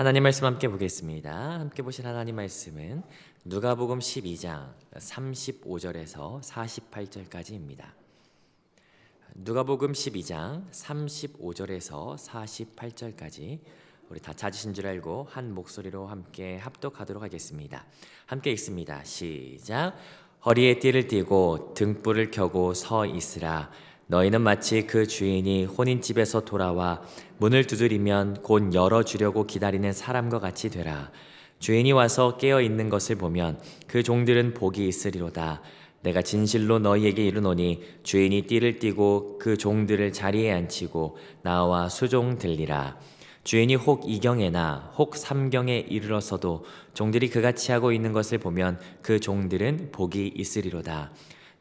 하나님 말씀 함께 보겠습니다. 함께 보실 하나님 말씀은 누가복음 12장 35절에서 48절까지입니다. 누가복음 12장 35절에서 48절까지 우리 다 찾으신 줄 알고 한 목소리로 함께 합독하도록 하겠습니다. 함께 읽습니다. 시작. 허리에 띠를 띠고 등불을 켜고 서 있으라. 너희는 마치 그 주인이 혼인집에서 돌아와 문을 두드리면 곧 열어주려고 기다리는 사람과 같이 되라. 주인이 와서 깨어 있는 것을 보면 그 종들은 복이 있으리로다. 내가 진실로 너희에게 이르노니 주인이 띠를 띠고 그 종들을 자리에 앉히고 나와 수종 들리라. 주인이 혹 이경에나 혹 삼경에 이르러서도 종들이 그같이 하고 있는 것을 보면 그 종들은 복이 있으리로다.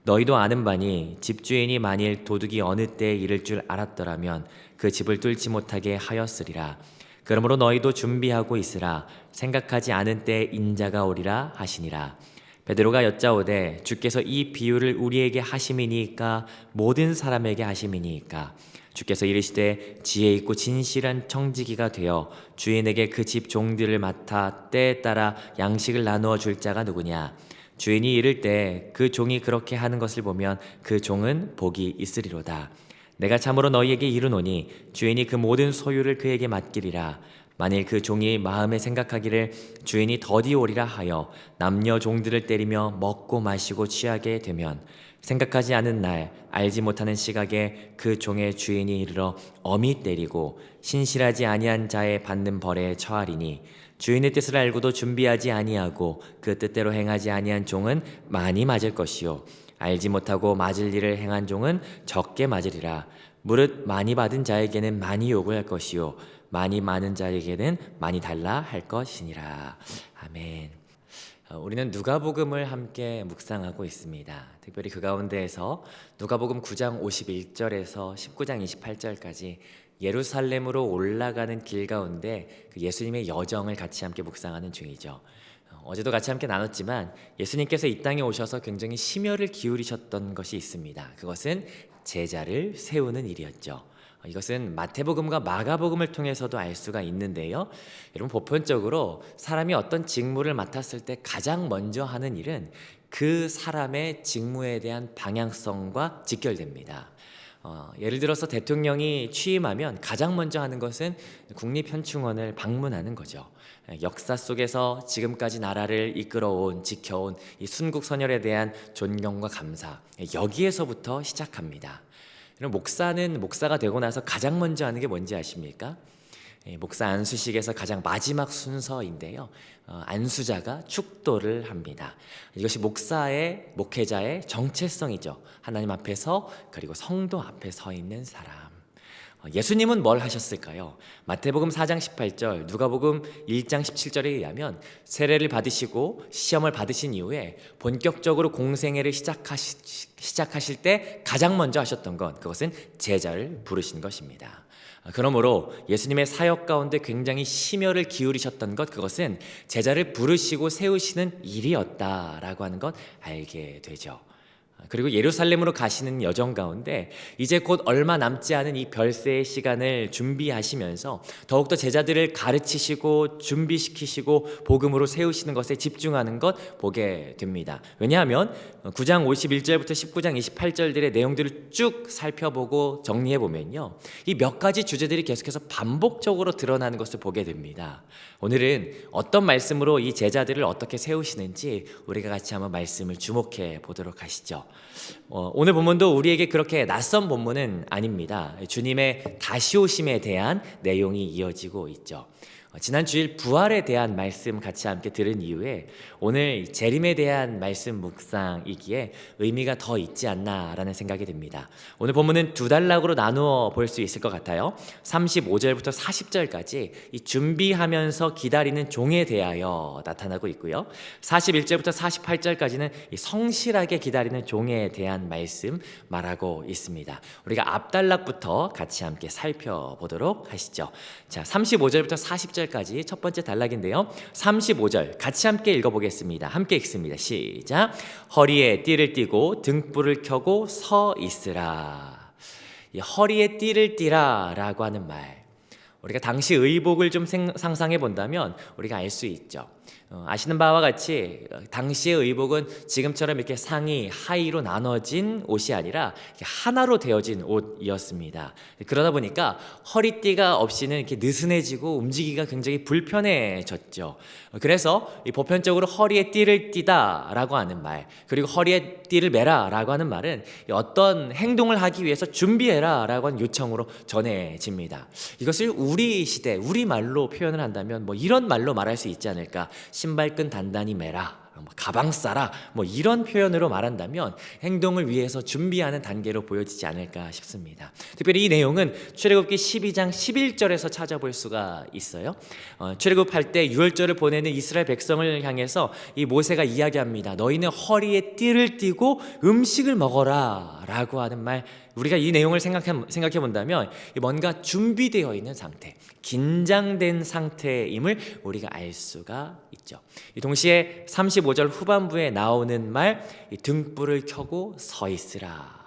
너희도 아는 바니 집주인이 만일 도둑이 어느 때에 이를 줄 알았더라면 그 집을 뚫지 못하게 하였으리라. 그러므로 너희도 준비하고 있으라. 생각하지 않은 때에 인자가 오리라 하시니라. 베드로가 여짜오되 주께서 이 비유를 우리에게 하심이니까 모든 사람에게 하심이니까 주께서 이르시되 지혜 있고 진실한 청지기가 되어 주인에게 그 집 종들을 맡아 때에 따라 양식을 나누어 줄 자가 누구냐 주인이 이를 때 그 종이 그렇게 하는 것을 보면 그 종은 복이 있으리로다. 내가 참으로 너희에게 이르노니 주인이 그 모든 소유를 그에게 맡기리라. 만일 그 종이 마음에 생각하기를 주인이 더디 오리라 하여 남녀 종들을 때리며 먹고 마시고 취하게 되면 생각하지 않은 날 알지 못하는 시각에 그 종의 주인이 이르러 엄히 때리고 신실하지 아니한 자의 받는 벌에 처하리니 주인의 뜻을 알고도 준비하지 아니하고 그 뜻대로 행하지 아니한 종은 많이 맞을 것이요. 알지 못하고 맞을 일을 행한 종은 적게 맞으리라. 무릇 많이 받은 자에게는 많이 요구할 것이요. 많이 많은 자에게는 많이 달라 할 것이니라. 아멘. 어, 우리는 누가복음을 함께 묵상하고 있습니다. 특별히 그 가운데에서 누가복음 9장 51절에서 19장 28절까지 예루살렘으로 올라가는 길 가운데 그 예수님의 여정을 같이 함께 묵상하는 중이죠. 어, 어제도 같이 함께 나눴지만 예수님께서 이 땅에 오셔서 굉장히 심혈을 기울이셨던 것이 있습니다. 그것은 제자를 세우는 일이었죠. 어, 이것은 마태복음과 마가복음을 통해서도 알 수가 있는데요. 여러분 보편적으로 사람이 어떤 직무를 맡았을 때 가장 먼저 하는 일은 그 사람의 직무에 대한 방향성과 직결됩니다. 어, 예를 들어서 대통령이 취임하면 가장 먼저 하는 것은 국립현충원을 방문하는 거죠. 역사 속에서 지금까지 나라를 이끌어온, 지켜온 이 순국 선열에 대한 존경과 감사 여기에서부터 시작합니다. 그럼 목사는 목사가 되고 나서 가장 먼저 하는 게 뭔지 아십니까? 예, 목사 안수식에서 가장 마지막 순서인데요. 어, 안수자가 축도를 합니다. 이것이 목사의 목회자의 정체성이죠. 하나님 앞에서 그리고 성도 앞에 서 있는 사람. 어, 예수님은 뭘 하셨을까요? 마태복음 4장 18절, 누가복음 1장 17절에 의하면 세례를 받으시고 시험을 받으신 이후에 본격적으로 공생애를 시작하시, 시작하실 때 가장 먼저 하셨던 것, 그것은 제자를 부르신 것입니다. 아, 그러므로 예수님의 사역 가운데 굉장히 심혈을 기울이셨던 것, 그것은 제자를 부르시고 세우시는 일이었다라고 하는 것 알게 되죠. 그리고 예루살렘으로 가시는 여정 가운데 이제 곧 얼마 남지 않은 이 별세의 시간을 준비하시면서 더욱더 제자들을 가르치시고 준비시키시고 복음으로 세우시는 것에 집중하는 것 보게 됩니다. 왜냐하면 9장 51절부터 19장 28절들의 내용들을 쭉 살펴보고 정리해 보면요. 이 몇 가지 주제들이 계속해서 반복적으로 드러나는 것을 보게 됩니다. 오늘은 어떤 말씀으로 이 제자들을 어떻게 세우시는지 우리가 같이 한번 말씀을 주목해 보도록 하시죠. 어, 오늘 본문도 우리에게 그렇게 낯선 본문은 아닙니다. 주님의 다시 오심에 대한 내용이 이어지고 있죠. 어, 지난 주일 부활에 대한 말씀 같이 함께 들은 이후에 오늘 재림에 대한 말씀 묵상이기에 의미가 더 있지 않나라는 생각이 듭니다. 오늘 본문은 두 단락으로 나누어 볼 수 있을 것 같아요. 35절부터 40절까지 이 준비하면서 기다리는 종에 대하여 나타나고 있고요. 41절부터 48절까지는 이 성실하게 기다리는 종에 대한 말씀 말하고 있습니다. 우리가 앞단락부터 같이 함께 살펴보도록 하시죠. 자, 35절부터 40절까지 첫 번째 단락인데요. 35절 같이 함께 읽어보겠습니다. 함께 읽습니다. 시작. 허리에 띠를 띠고 등불을 켜고 서 있으라. 이 허리에 띠를 띠라라고 하는 말. 우리가 당시 의복을 좀 생- 상상해 본다면 우리가 알 수 있죠. 어, 아시는 바와 같이 어, 당시의 의복은 지금처럼 이렇게 상의, 하의로 나눠진 옷이 아니라 하나로 되어진 옷이었습니다. 그러다 보니까 허리띠가 없이는 이렇게 느슨해지고 움직이기가 굉장히 불편해졌죠. 어, 그래서 이 보편적으로 허리에 띠를 띠다라고 하는 말, 그리고 허리에 띠를 매라라고 하는 말은 이 어떤 행동을 하기 위해서 준비해라라고 하는 요청으로 전해집니다. 이것을 우리 시대, 우리 말로 표현을 한다면 뭐 이런 말로 말할 수 있지 않을까? 신발끈 단단히 매라. 뭐 가방 싸라 뭐 이런 표현으로 말한다면 행동을 위해서 준비하는 단계로 보여지지 않을까 싶습니다. 특별히 이 내용은 출애굽기 12장 11절에서 찾아볼 수가 있어요. 어, 출애굽할 때 유월절을 보내는 이스라엘 백성을 향해서 이 모세가 이야기합니다. 너희는 허리에 띠를 띠고 음식을 먹어라라고 하는 말 우리가 이 내용을 생각해, 생각해 본다면 뭔가 준비되어 있는 상태, 긴장된 상태임을 우리가 알 수가 있죠. 이 동시에 35절 후반부에 나오는 말, 이 등불을 켜고 서 있으라.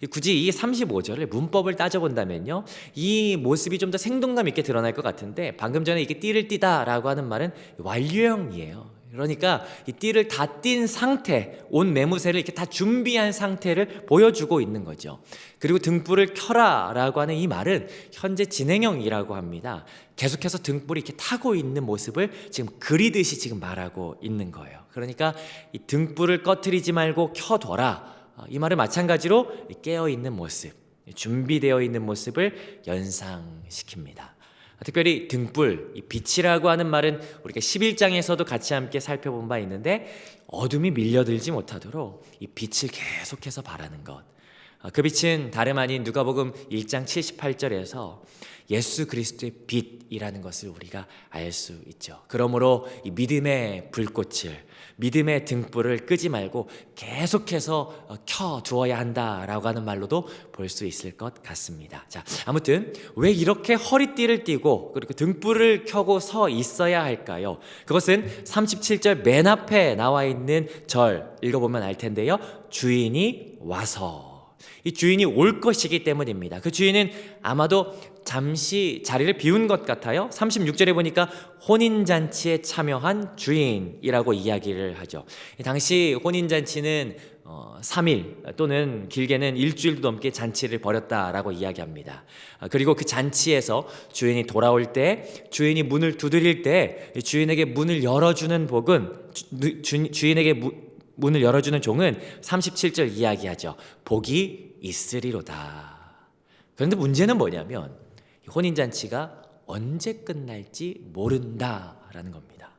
이 굳이 이 35절을 문법을 따져본다면요. 이 모습이 좀 더 생동감 있게 드러날 것 같은데 방금 전에 이게 띠를 띠다라고 하는 말은 완료형이에요. 그러니까 이 띠를 다 띈 상태, 온 매무새를 이렇게 다 준비한 상태를 보여주고 있는 거죠. 그리고 등불을 켜라라고 하는 이 말은 현재 진행형이라고 합니다. 계속해서 등불이 이렇게 타고 있는 모습을 지금 그리듯이 지금 말하고 있는 거예요. 그러니까 이 등불을 꺼트리지 말고 켜둬라. 어, 이 말은 마찬가지로 깨어 있는 모습, 준비되어 있는 모습을 연상시킵니다. 특별히 등불, 이 빛이라고 하는 말은 우리가 11장에서도 같이 함께 살펴본 바 있는데 어둠이 밀려들지 못하도록 이 빛을 계속해서 바라는 것. 어, 그 빛은 다름 아닌 누가복음 1장 78절에서 예수 그리스도의 빛이라는 것을 우리가 알 수 있죠. 그러므로 이 믿음의 불꽃을 믿음의 등불을 끄지 말고 계속해서 어, 켜 두어야 한다라고 하는 말로도 볼 수 있을 것 같습니다. 자, 아무튼 왜 이렇게 허리띠를 띠고 그리고 등불을 켜고 서 있어야 할까요? 그것은 37절 맨 앞에 나와 있는 절 읽어보면 알 텐데요. 주인이 와서 이 주인이 올 것이기 때문입니다. 그 주인은 아마도 잠시 자리를 비운 것 같아요. 36절에 보니까 혼인잔치에 참여한 주인이라고 이야기를 하죠. 당시 혼인잔치는 어, 3일 또는 길게는 일주일도 넘게 잔치를 벌였다라고 이야기합니다. 아, 그리고 그 잔치에서 주인이 돌아올 때, 주인이 문을 두드릴 때 주인에게 문을 열어주는 복은 주, 주, 주인에게 무, 문을 열어주는 종은 37절 이야기하죠. 복이 있으리로다. 그런데 문제는 뭐냐면 혼인잔치가 언제 끝날지 모른다라는 겁니다.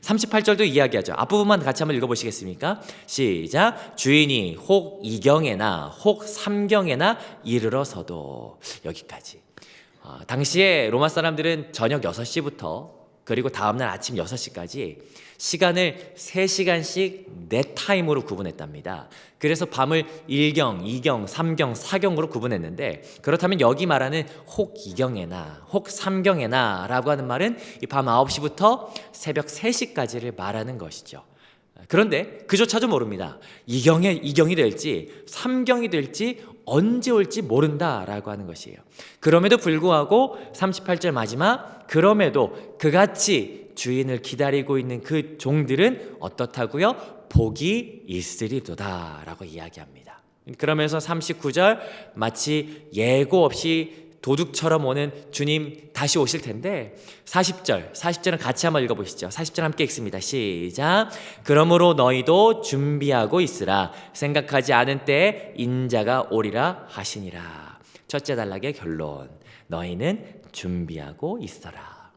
38절도 이야기하죠. 앞부분만 같이 한번 읽어보시겠습니까? 시작. 주인이 혹 이경에나 혹 삼경에나 이르러서도 여기까지. 어, 당시에 로마 사람들은 저녁 6시부터 그리고 다음날 아침 6시까지 시간을 3시간씩 네 타임으로 구분했답니다. 그래서 밤을 1경, 2경, 3경, 4경으로 구분했는데 그렇다면 여기 말하는 혹 2경에나 혹 3경에나 라고 하는 말은 이 밤 9시부터 새벽 3시까지를 말하는 것이죠. 그런데 그조차도 모릅니다. 2경에 2경이 될지 3경이 될지 언제 올지 모른다라고 하는 것이에요. 그럼에도 불구하고 38절 마지막 그럼에도 그같이 주인을 기다리고 있는 그 종들은 어떻다고요? 복이 있으리도다라고 이야기합니다. 그러면서 39절 마치 예고 없이 도둑처럼 오는 주님 다시 오실 텐데 40절 40절은 같이 한번 읽어보시죠. 40절 함께 읽습니다. 시작. 그러므로 너희도 준비하고 있으라. 생각하지 않은 때에 인자가 오리라 하시니라. 첫째 단락의 결론. 너희는 준비하고 있어라.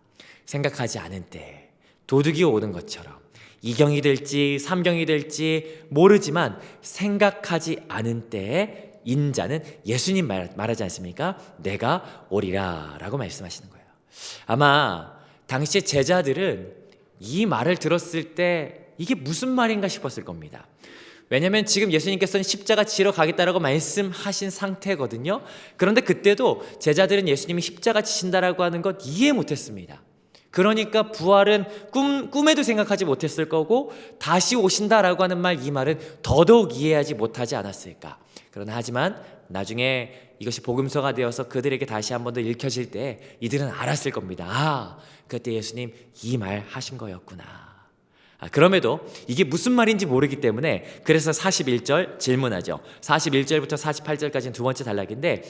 생각하지 않은 때 도둑이 오는 것처럼 이경이 될지 삼경이 될지 모르지만 생각하지 않은 때에 인자는 예수님 말, 말하지 않습니까? 내가 오리라 라고 말씀하시는 거예요. 아마 당시의 제자들은 이 말을 들었을 때 이게 무슨 말인가 싶었을 겁니다. 왜냐하면 지금 예수님께서는 십자가 지러 가겠다라고 말씀하신 상태거든요. 그런데 그때도 제자들은 예수님이 십자가 지신다라고 하는 것 이해 못했습니다. 그러니까 부활은 꿈, 꿈에도 생각하지 못했을 거고 다시 오신다라고 하는 말 이 말은 더더욱 이해하지 못하지 않았을까. 그러나 하지만 나중에 이것이 복음서가 되어서 그들에게 다시 한 번 더 읽혀질 때 이들은 알았을 겁니다. 아, 그때 예수님 이 말 하신 거였구나. 아, 그럼에도 이게 무슨 말인지 모르기 때문에 그래서 41절 질문하죠. 41절부터 48절까지는 두 번째 단락인데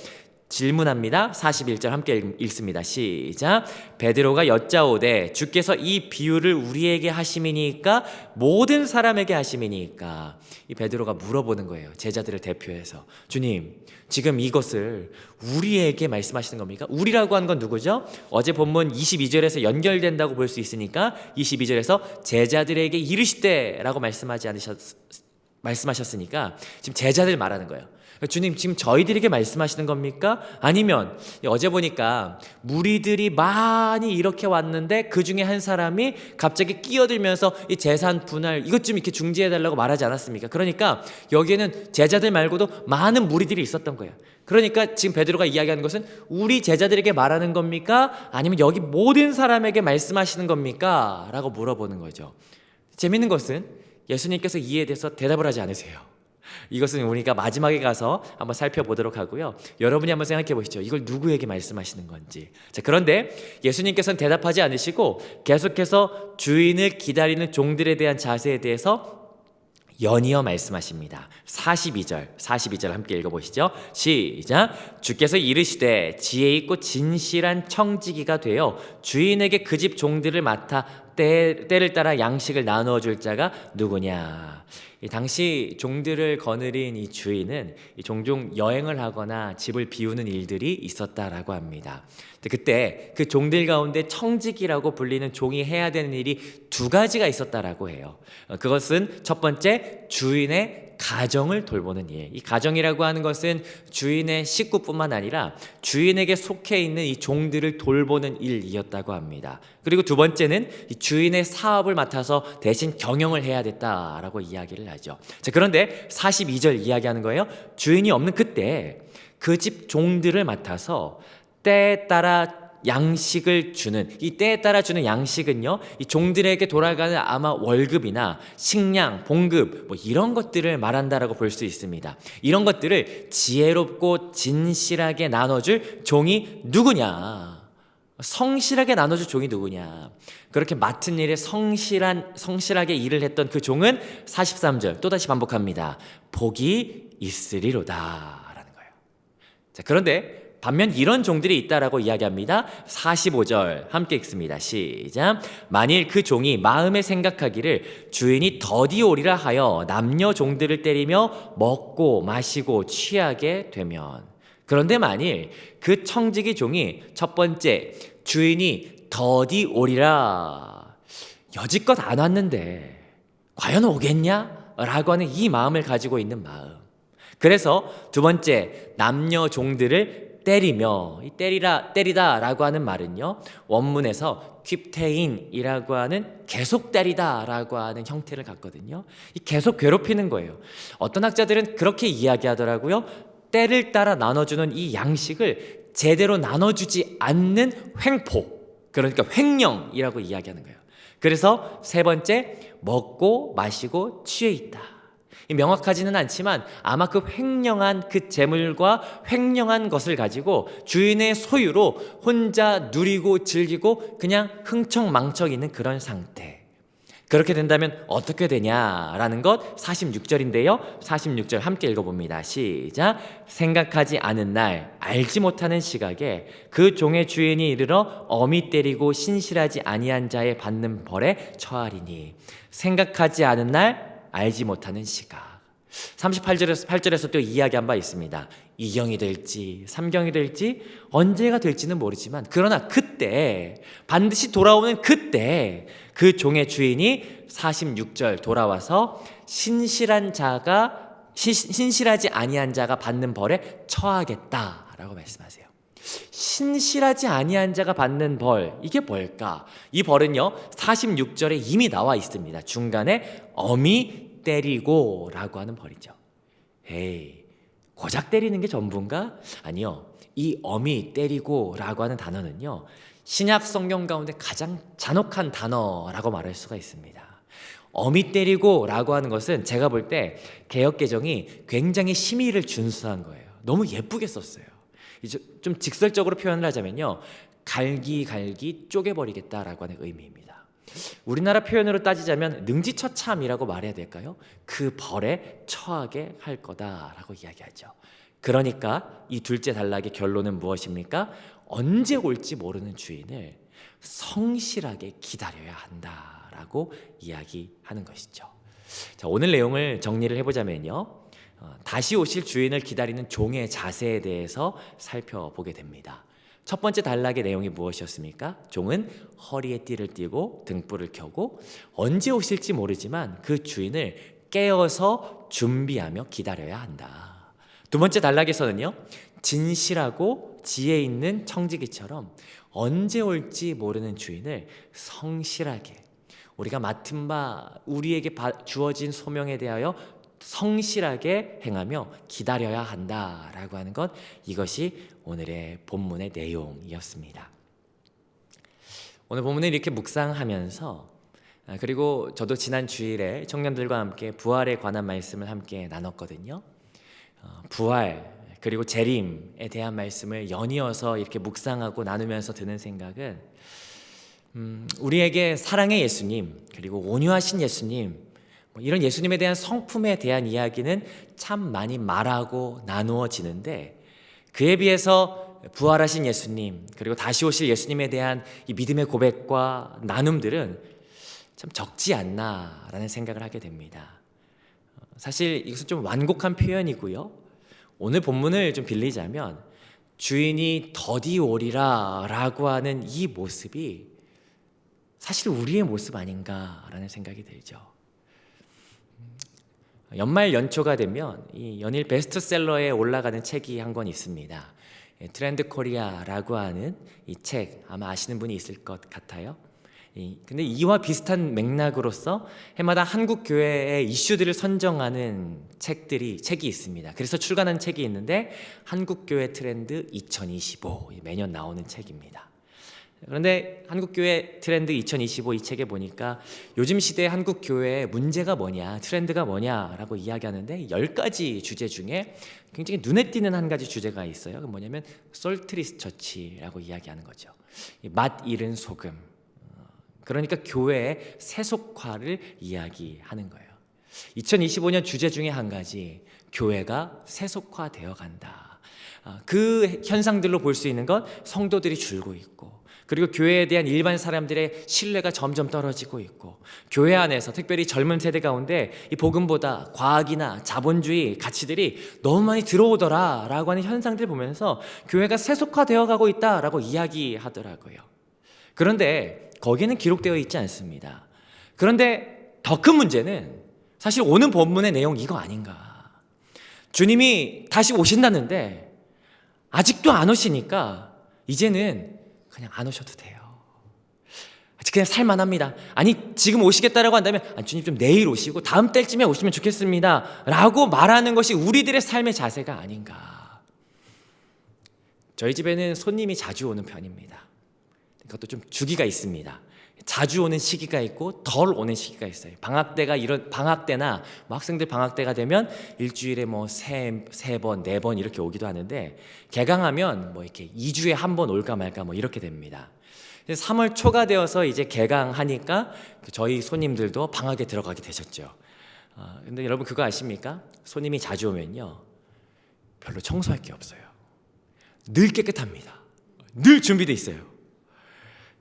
질문합니다. 41절 함께 읽- 읽습니다. 시작. 베드로가 여짜오되 주께서 이 비유를 우리에게 하심이니까 모든 사람에게 하심이니까 이 베드로가 물어보는 거예요. 제자들을 대표해서 주님 지금 이것을 우리에게 말씀하시는 겁니까? 우리라고 하는 건 누구죠? 어제 본문 22절에서 연결된다고 볼 수 있으니까 22절에서 제자들에게 이르시되라고 말씀하지 않으셨 말씀하셨으니까 지금 제자들 말하는 거예요. 주님 지금 저희들에게 말씀하시는 겁니까? 아니면 어제 보니까 무리들이 많이 이렇게 왔는데 그 중에 한 사람이 갑자기 끼어들면서 이 재산 분할 이것 좀 이렇게 중지해 달라고 말하지 않았습니까? 그러니까 여기에는 제자들 말고도 많은 무리들이 있었던 거예요. 그러니까 지금 베드로가 이야기하는 것은 우리 제자들에게 말하는 겁니까? 아니면 여기 모든 사람에게 말씀하시는 겁니까? 라고 물어보는 거죠. 재밌는 것은 예수님께서 이에 대해서 대답을 하지 않으세요. 이것은 우리가 마지막에 가서 한번 살펴보도록 하고요. 여러분이 한번 생각해 보시죠. 이걸 누구에게 말씀하시는 건지. 자, 그런데 예수님께서는 대답하지 않으시고 계속해서 주인을 기다리는 종들에 대한 자세에 대해서 연이어 말씀하십니다. 42절, 42절 함께 읽어보시죠. 시작. 주께서 이르시되 지혜 있고 진실한 청지기가 되어 주인에게 그 집 종들을 맡아 때, 때를 따라 양식을 나누어 줄 자가 누구냐. 이 당시 종들을 거느린 이 주인은 이 종종 여행을 하거나 집을 비우는 일들이 있었다라고 합니다. 그때 그 종들 가운데 청직이라고 불리는 종이 해야 되는 일이 두 가지가 있었다라고 해요. 어, 그것은 첫 번째 주인의 가정을 돌보는 일. 이 가정이라고 하는 것은 주인의 식구뿐만 아니라 주인에게 속해 있는 이 종들을 돌보는 일이었다고 합니다. 그리고 두 번째는 이 주인의 사업을 맡아서 대신 경영을 해야 됐다라고 이야기를 하죠. 자, 그런데 42절 이야기하는 거예요. 주인이 없는 그때 그 집 종들을 맡아서 때에 따라 양식을 주는 이 때에 따라 주는 양식은요 이 종들에게 돌아가는 아마 월급이나 식량, 봉급 뭐 이런 것들을 말한다라고 볼 수 있습니다. 이런 것들을 지혜롭고 진실하게 나눠줄 종이 누구냐? 성실하게 나눠줄 종이 누구냐? 그렇게 맡은 일에 성실한 성실하게 일을 했던 그 종은 43절 또 다시 반복합니다. 복이 있으리로다라는 거예요. 자, 그런데 반면 이런 종들이 있다라고 이야기합니다. 45절 함께 읽습니다. 시작. 만일 그 종이 마음에 생각하기를 주인이 더디 오리라 하여 남녀 종들을 때리며 먹고 마시고 취하게 되면 그런데 만일 그 청지기 종이 첫 번째 주인이 더디 오리라 여지껏 안 왔는데 과연 오겠냐? 라고 하는 이 마음을 가지고 있는 마음. 그래서 두 번째 남녀 종들을 때리며 이 때리라 때리다라고 하는 말은요 원문에서 킵테인이라고 하는 계속 때리다라고 하는 형태를 갖거든요. 이 계속 괴롭히는 거예요. 어떤 학자들은 그렇게 이야기하더라고요. 때를 따라 나눠주는 이 양식을 제대로 나눠주지 않는 횡포 그러니까 횡령이라고 이야기하는 거예요. 그래서 세 번째 먹고 마시고 취해 있다. 이 명확하지는 않지만 아마 그 횡령한 그 재물과 횡령한 것을 가지고 주인의 소유로 혼자 누리고 즐기고 그냥 흥청망청 있는 그런 상태. 그렇게 된다면 어떻게 되냐라는 것 46절인데요. 46절 함께 읽어봅니다. 시작. 생각하지 않은 날, 알지 못하는 시각에 그 종의 주인이 이르러 어미 때리고 신실하지 아니한 자의 받는 벌에 처하리니 생각하지 않은 날, 알지 못하는 시각. 38절에서 8절에서 또 이야기한 바 있습니다. 이경이 될지 삼경이 될지 언제가 될지는 모르지만 그러나 그때 반드시 돌아오는 그때 그 종의 주인이 46절 돌아와서 신실한 자가 신, 신실하지 아니한 자가 받는 벌에 처하겠다라고 말씀하세요. 신실하지 아니한 자가 받는 벌 이게 뭘까? 이 벌은요 46절에 이미 나와 있습니다. 중간에 어미 때리고 라고 하는 벌이죠. 에이 고작 때리는 게 전부인가? 아니요. 이 어미 때리고 라고 하는 단어는요. 신약 성경 가운데 가장 잔혹한 단어라고 말할 수가 있습니다. 어미 때리고 라고 하는 것은 제가 볼 때 개혁 개정이 굉장히 심의를 준수한 거예요. 너무 예쁘게 썼어요. 좀 직설적으로 표현을 하자면요. 갈기갈기 쪼개버리겠다라고 하는 의미입니다. 우리나라 표현으로 따지자면 능지처참이라고 말해야 될까요? 그 벌에 처하게 할 거다라고 이야기하죠. 그러니까 이 둘째 단락의 결론은 무엇입니까? 언제 올지 모르는 주인을 성실하게 기다려야 한다라고 이야기하는 것이죠. 자, 오늘 내용을 정리를 해보자면요. 어, 다시 오실 주인을 기다리는 종의 자세에 대해서 살펴보게 됩니다. 첫 번째 단락의 내용이 무엇이었습니까? 종은 허리에 띠를 띠고 등불을 켜고 언제 오실지 모르지만 그 주인을 깨어서 준비하며 기다려야 한다. 두 번째 단락에서는요, 진실하고 지혜 있는 청지기처럼 언제 올지 모르는 주인을 성실하게 우리가 맡은 바 우리에게 바- 주어진 소명에 대하여 성실하게 행하며 기다려야 한다라고 하는 것 이것이 오늘의 본문의 내용이었습니다. 오늘 본문을 이렇게 묵상하면서 아, 그리고 저도 지난 주일에 청년들과 함께 부활에 관한 말씀을 함께 나눴거든요. 어, 부활 그리고 재림에 대한 말씀을 연이어서 이렇게 묵상하고 나누면서 드는 생각은 음, 우리에게 사랑의 예수님 그리고 온유하신 예수님 뭐 이런 예수님에 대한 성품에 대한 이야기는 참 많이 말하고 나누어지는데 그에 비해서 부활하신 예수님 그리고 다시 오실 예수님에 대한 이 믿음의 고백과 나눔들은 참 적지 않나라는 생각을 하게 됩니다. 어, 사실 이것은 좀 완곡한 표현이고요. 오늘 본문을 좀 빌리자면 주인이 더디 오리라라고 하는 이 모습이 사실 우리의 모습 아닌가라는 생각이 들죠. 음, 연말 연초가 되면 이 연일 베스트셀러에 올라가는 책이 한 권 있습니다. 예, 트렌드 코리아라고 하는 이 책 아마 아시는 분이 있을 것 같아요. 이- 근데 이와 비슷한 맥락으로서 해마다 한국 교회의 이슈들을 선정하는 책들이 책이 있습니다. 그래서 출간한 책이 있는데 한국 교회 트렌드 2025 매년 나오는 책입니다. 그런데 한국 교회 트렌드 2025 이 책에 보니까 요즘 시대 한국 교회의 문제가 뭐냐, 트렌드가 뭐냐라고 이야기하는데 열 가지 주제 중에 굉장히 눈에 띄는 한 가지 주제가 있어요. 그 뭐냐면 솔트리스 처치라고 이야기하는 거죠. 이맛 잃은 소금. 그러니까 교회의 세속화를 이야기하는 거예요. 2025년 주제 중에 한 가지 교회가 세속화되어 간다. 아, 그 현상들로 볼 수 있는 건 성도들이 줄고 있고 그리고 교회에 대한 일반 사람들의 신뢰가 점점 떨어지고 있고 교회 안에서 특별히 젊은 세대 가운데 이 복음보다 과학이나 자본주의 가치들이 너무 많이 들어오더라라고 하는 현상들 보면서 교회가 세속화되어 가고 있다라고 이야기하더라고요. 그런데 거기에는 기록되어 있지 않습니다. 그런데 더 큰 문제는 사실 오는 본문의 내용 이거 아닌가. 주님이 다시 오신다는데 아직도 안 오시니까 이제는 그냥 안 오셔도 돼요. 그냥 살만 합니다. 아니 지금 오시겠다라고 한다면 아, 주님 좀 내일 오시고 다음 달쯤에 오시면 좋겠습니다 라고 말하는 것이 우리들의 삶의 자세가 아닌가. 저희 집에는 손님이 자주 오는 편입니다. 그것도 좀 주기가 있습니다. 자주 오는 시기가 있고 덜 오는 시기가 있어요. 방학 때가 이런 방학 때나 뭐 학생들 방학 때가 되면 일주일에 뭐 세 세 번 네 번 이렇게 오기도 하는데 개강하면 뭐 이렇게 2주에 한 번 올까 말까 뭐 이렇게 됩니다. 3월 초가 되어서 이제 개강하니까 그 저희 손님들도 방학에 들어가게 되셨죠. 아, 근데 여러분 그거 아십니까? 손님이 자주 오면요. 별로 청소할 게 없어요. 늘 깨끗합니다. 늘 준비돼 있어요.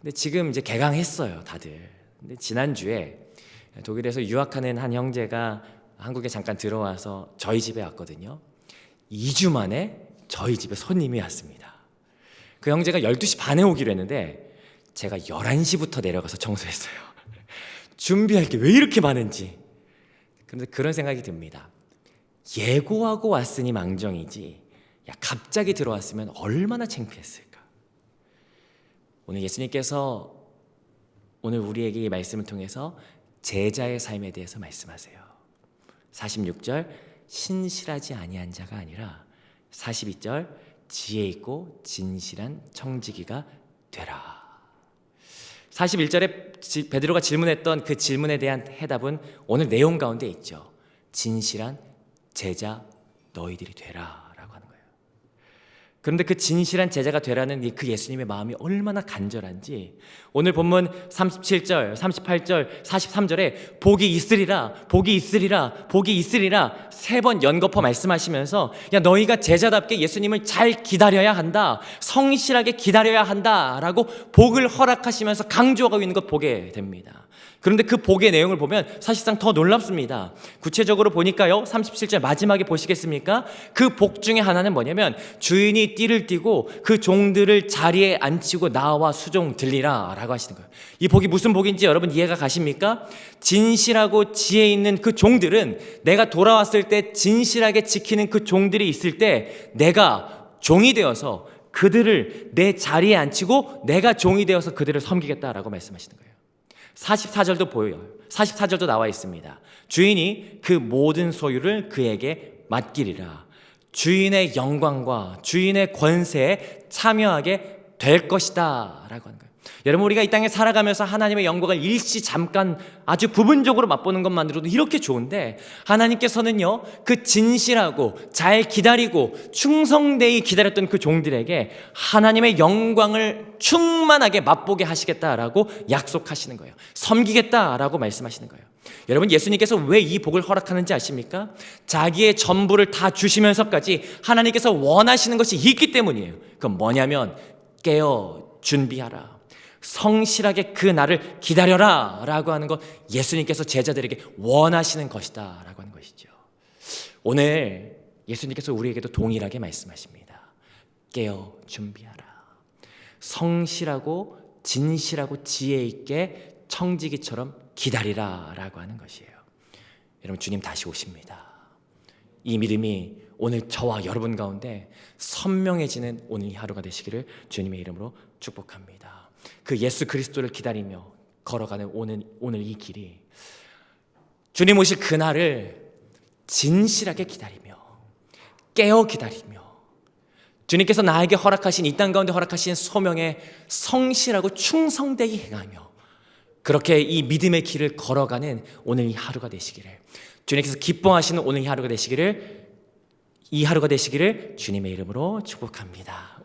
근데 지금 이제 개강했어요, 다들. 근데 지난주에 독일에서 유학하는 한 형제가 한국에 잠깐 들어와서 저희 집에 왔거든요. 2주 만에 저희 집에 손님이 왔습니다. 그 형제가 12시 반에 오기로 했는데 제가 11시부터 내려가서 청소했어요. 준비할 게 왜 이렇게 많은지. 그런데 그런 생각이 듭니다. 예고하고 왔으니 망정이지. 야, 갑자기 들어왔으면 얼마나 창피했을까. 오늘 예수님께서 오늘 우리에게 이 말씀을 통해서 제자의 삶에 대해서 말씀하세요. 46절 신실하지 아니한 자가 아니라 42절 지혜 있고 진실한 청지기가 되라. 41절에 지- 베드로가 질문했던 그 질문에 대한 해답은 오늘 내용 가운데 있죠. 진실한 제자 너희들이 거예요. 그런데 그 진실한 제자가 되라는 이그 예수님의 마음이 얼마나 간절한지 오늘 본문 37절, 38절, 43절에 복이 있으리라, 복이 있으리라, 복이 있으리라 세 번 연거푸 말씀하시면서 야 너희가 제자답게 예수님을 잘 기다려야 한다, 성실하게 기다려야 한다라고 복을 허락하시면서 강조하고 있는 것 보게 됩니다. 그런데 그 복의 내용을 보면 사실상 더 놀랍습니다. 구체적으로 보니까요. 37절 마지막에 보시겠습니까? 그 복 중에 하나는 뭐냐면 주인이 띠를 띠고 그 종들을 자리에 앉히고 나와 수종 들리라 라고 하시는 거예요. 이 복이 무슨 복인지 여러분 이해가 가십니까? 진실하고 지혜 있는 그 종들은 내가 돌아왔을 때 진실하게 지키는 그 종들이 있을 때 내가 종이 되어서 그들을 내 자리에 앉히고 내가 종이 되어서 그들을 섬기겠다라고 말씀하시는 거예요. 44절도 보여요. 44절도 나와 있습니다. 주인이 그 모든 소유를 그에게 맡기리라. 주인의 영광과 주인의 권세에 참여하게 될 것이다. 라고 하는 거예요. 여러분, 우리가 이 땅에 살아가면서 하나님의 영광을 일시 잠깐 아주 부분적으로 맛보는 것만으로도 이렇게 좋은데, 하나님께서는요, 그 진실하고 잘 기다리고 충성되이 기다렸던 그 종들에게 하나님의 영광을 충만하게 맛보게 하시겠다라고 약속하시는 거예요. 섬기겠다라고 말씀하시는 거예요. 여러분 예수님께서 왜 이 복을 허락하는지 아십니까? 자기의 전부를 다 주시면서까지 하나님께서 원하시는 것이 있기 때문이에요. 그건 뭐냐면 깨어 준비하라. 성실하게 그 날을 기다려라 라고 하는 것 예수님께서 제자들에게 원하시는 것이다 라고 하는 것이죠. 오늘 예수님께서 우리에게도 동일하게 말씀하십니다. 깨어 준비하라. 성실하고 진실하고 지혜 있게 청지기처럼 기다리라 라고 하는 것이에요. 여러분 주님 다시 오십니다. 이 믿음이 오늘 저와 여러분 가운데 선명해지는 오늘 이 하루가 되시기를 주님의 이름으로 축복합니다. 그 예수 그리스도를 기다리며 걸어가는 오늘 오늘 이 길이 주님 오실 그날을 진실하게 기다리며 깨어 기다리며 주님께서 나에게 허락하신 이 땅 가운데 허락하신 소명에 성실하고 충성되게 행하며 그렇게 이 믿음의 길을 걸어가는 오늘 이 하루가 되시기를 주님께서 기뻐하시는 오늘 이 하루가 되시기를 이 하루가 되시기를 주님의 이름으로 축복합니다.